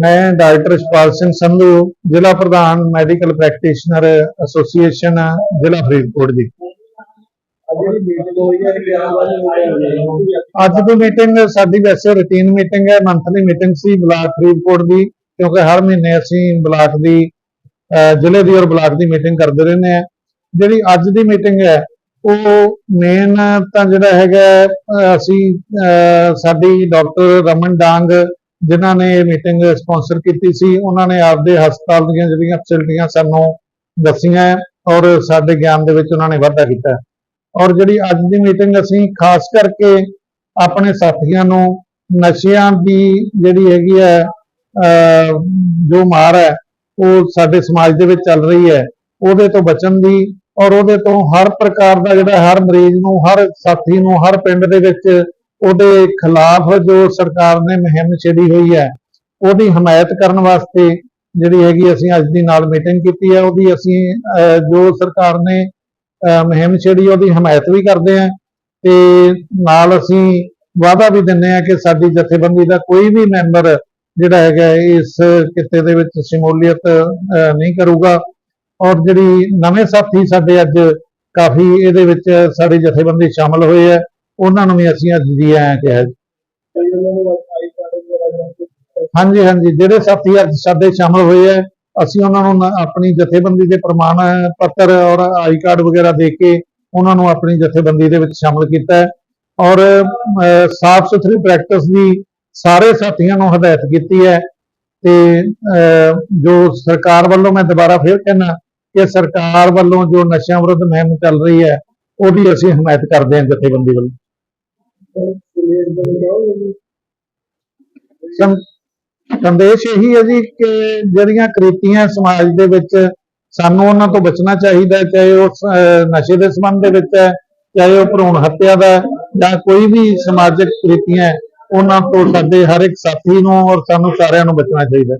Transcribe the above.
ਮੈਂ ਡਾਕਟਰ ਇਸ਼ਪਾਲ ਸਿੰਘ ਸੰਧੂ, ਜ਼ਿਲ੍ਹਾ ਪ੍ਰਧਾਨ ਮੈਡੀਕਲ ਪ੍ਰੈਕਟੀਸ਼ਨਰ ਐਸੋਸੀਏਸ਼ਨ, ਜ਼ਿਲ੍ਹਾ ਫਰੀਦਕੋਟ ਦੀ ਅੱਜ ਦੀ ਮੀਟਿੰਗ ਸਾਡੀ ਵੈਸੇ ਰੁਟੀਨ ਮੀਟਿੰਗ ਹੈ ਮੰਥਲੀ ਮੀਟਿੰਗ ਸੀ ਬਲਾਕ ਫਰੀਦਕੋਟ ਦੀ, ਕਿਉਂਕਿ ਹਰ ਮਹੀਨੇ ਅਸੀਂ ਬਲਾਕ ਦੀ ਜ਼ਿਲ੍ਹੇ ਦੀ ਔਰ ਬਲਾਕ ਦੀ ਮੀਟਿੰਗ ਕਰਦੇ ਰਹਿੰਦੇ ਆ ਜਿਹੜੀ ਅੱਜ ਦੀ ਮੀਟਿੰਗ ਹੈ ਉਹ ਮੇਨ ਤਾਂ ਜਿਹੜਾ ਹੈਗਾ ਅਸੀਂ ਸਾਡੀ ਡਾਕਟਰ ਰਮਨ ਡਾਂਗ, ਜਿਨ੍ਹਾਂ ਨੇ ਇਹ ਮੀਟਿੰਗ ਸਪਾਂਸਰ ਕੀਤੀ ਸੀ, ਉਹਨਾਂ ਨੇ ਆਪਦੇ ਹਸਪਤਾਲ ਦੀਆਂ ਜਿਹੜੀਆਂ ਫੈਸਿਲਿਟੀਆਂ ਸਾਨੂੰ ਦੱਸੀਆਂ ਔਰ ਸਾਡੇ ਗਿਆਨ ਦੇ ਵਿੱਚ ਉਹਨਾਂ ਨੇ ਵਾਧਾ ਕੀਤਾ। ਔਰ ਜਿਹੜੀ ਅੱਜ ਦੀ ਮੀਟਿੰਗ ਅਸੀਂ ਖਾਸ ਕਰਕੇ ਆਪਣੇ ਸਾਥੀਆਂ ਨੂੰ ਨਸ਼ਿਆਂ ਦੀ ਜਿਹੜੀ ਹੈਗੀ ਹੈ, ਅਹ ਜੋ ਮਾਰ ਹੈ, ਉਹ ਸਾਡੇ ਸਮਾਜ ਦੇ ਵਿੱਚ ਚੱਲ ਰਹੀ ਹੈ, ਉਹਦੇ ਤੋਂ ਬਚਣ ਦੀ ਔਰ ਉਹਦੇ ਤੋਂ ਹਰ ਪ੍ਰਕਾਰ ਦਾ ਜਿਹੜਾ ਹਰ ਮਰੀਜ਼ ਨੂੰ ਹਰ ਸਾਥੀ ਨੂੰ ਹਰ ਪਿੰਡ ਦੇ ਵਿੱਚ ਉਹਦੇ ਖਿਲਾਫ ਜੋ ਸਰਕਾਰ ਨੇ ਮੁਹਿੰਮ ਛੇੜੀ ਹੋਈ ਹੈ ਉਹਦੀ ਹਮਾਇਤ ਕਰਨ ਵਾਸਤੇ ਜਿਹੜੀ ਹੈਗੀ ਅਸੀਂ ਅੱਜ ਦੀ ਨਾਲ ਮੀਟਿੰਗ ਕੀਤੀ ਹੈ ਉਹਦੀ ਅਸੀਂ ਜੋ ਸਰਕਾਰ ਨੇ ਮੁਹਿੰਮ ਛੇੜੀ ਉਹਦੀ ਹਮਾਇਤ ਵੀ ਕਰਦੇ ਹਾਂ ਤੇ ਨਾਲ ਅਸੀਂ ਵਾਅਦਾ ਵੀ ਦਿੰਦੇ ਹਾਂ ਕਿ ਸਾਡੀ ਜਥੇਬੰਦੀ ਦਾ ਕੋਈ ਵੀ ਮੈਂਬਰ ਜਿਹੜਾ ਹੈਗਾ ਇਸ ਕਿੱਤੇ ਦੇ ਵਿੱਚ ਸ਼ਮੂਲੀਅਤ ਅਹ, ਨਹੀਂ ਕਰੂਗਾ। ਔਰ ਜਿਹੜੀ ਨਵੇਂ ਸਾਥੀ ਸਾਡੇ ਅੱਜ ਕਾਫੀ ਇਹਦੇ ਵਿੱਚ ਸਾਡੀ ਜਥੇਬੰਦੀ ਸ਼ਾਮਲ ਹੋਏ ਹੈ ਉਹਨਾਂ ਨੂੰ ਵੀ ਅਸੀਂ ਅੱਜ ਜੀ ਆਇਆਂ ਕਿਹਾ ਜੀ। ਹਾਂਜੀ ਹਾਂਜੀ, ਜਿਹੜੇ ਸਾਥੀ ਅੱਜ ਸਾਡੇ ਸ਼ਾਮਲ ਹੋਏ ਹੈ ਅਸੀਂ ਉਹਨਾਂ ਨੂੰ ਆਪਣੀ ਜਥੇਬੰਦੀ ਦੇ ਪ੍ਰਮਾਣ ਪੱਤਰ ਔਰ ਆਈ ਕਾਰਡ ਵਗੈਰਾ ਦੇ ਕੇ ਉਹਨਾਂ ਨੂੰ ਆਪਣੀ ਜਥੇਬੰਦੀ ਦੇ ਵਿੱਚ ਸ਼ਾਮਲ ਕੀਤਾ ਹੈ ਔਰ ਸਾਫ਼ ਸੁਥਰੀ ਪ੍ਰੈਕਟਿਸ ਦੀ ਸਾਰੇ ਸਾਥੀਆਂ ਨੂੰ ਹਦਾਇਤ ਕੀਤੀ ਹੈ ਤੇ ਅਹ, ਜੋ ਸਰਕਾਰ ਵੱਲੋਂ ਮੈਂ ਦੁਬਾਰਾ ਫੇਰ ਕਹਿਣਾ ਕਿ ਸਰਕਾਰ ਵੱਲੋਂ ਜੋ ਨਸ਼ਿਆਂ ਵਿਰੁੱਧ ਮੁਹਿੰਮ ਚੱਲ ਰਹੀ ਹੈ ਉਹਦੀ ਅਸੀਂ ਹਮਾਇਤ ਕਰਦੇ ਹਾਂ ਜਥੇਬੰਦੀ ਵੱਲੋਂ। ਸੰਦੇਸ਼ ਇਹੀ ਹੈ ਜੀ ਕਿ ਜਿਹੜੀਆਂ ਕ੍ਰਿਤੀਆਂ ਸਮਾਜ ਦੇ ਵਿੱਚ ਸਾਨੂੰ ਉਹਨਾਂ ਤੋਂ ਬਚਣਾ ਚਾਹੀਦਾ ਚਾਹੇ ਉਹ ਨਸ਼ੇ ਦੇ ਸੰਬੰਧ ਦੇ ਵਿੱਚ ਹੈ ਚਾਹੇ ਉਹ ਭਰੂਣ ਹੱਤਿਆ ਦਾ ਜਾਂ ਕੋਈ ਵੀ ਸਮਾਜਿਕ ਕ੍ਰਿਤੀਆਂ ਉਹਨਾਂ ਤੋਂ ਸਾਡੇ ਹਰ ਇੱਕ ਸਾਥੀ ਨੂੰ ਔਰ ਸਾਨੂੰ ਸਾਰਿਆਂ ਨੂੰ ਬਚਣਾ ਚਾਹੀਦਾ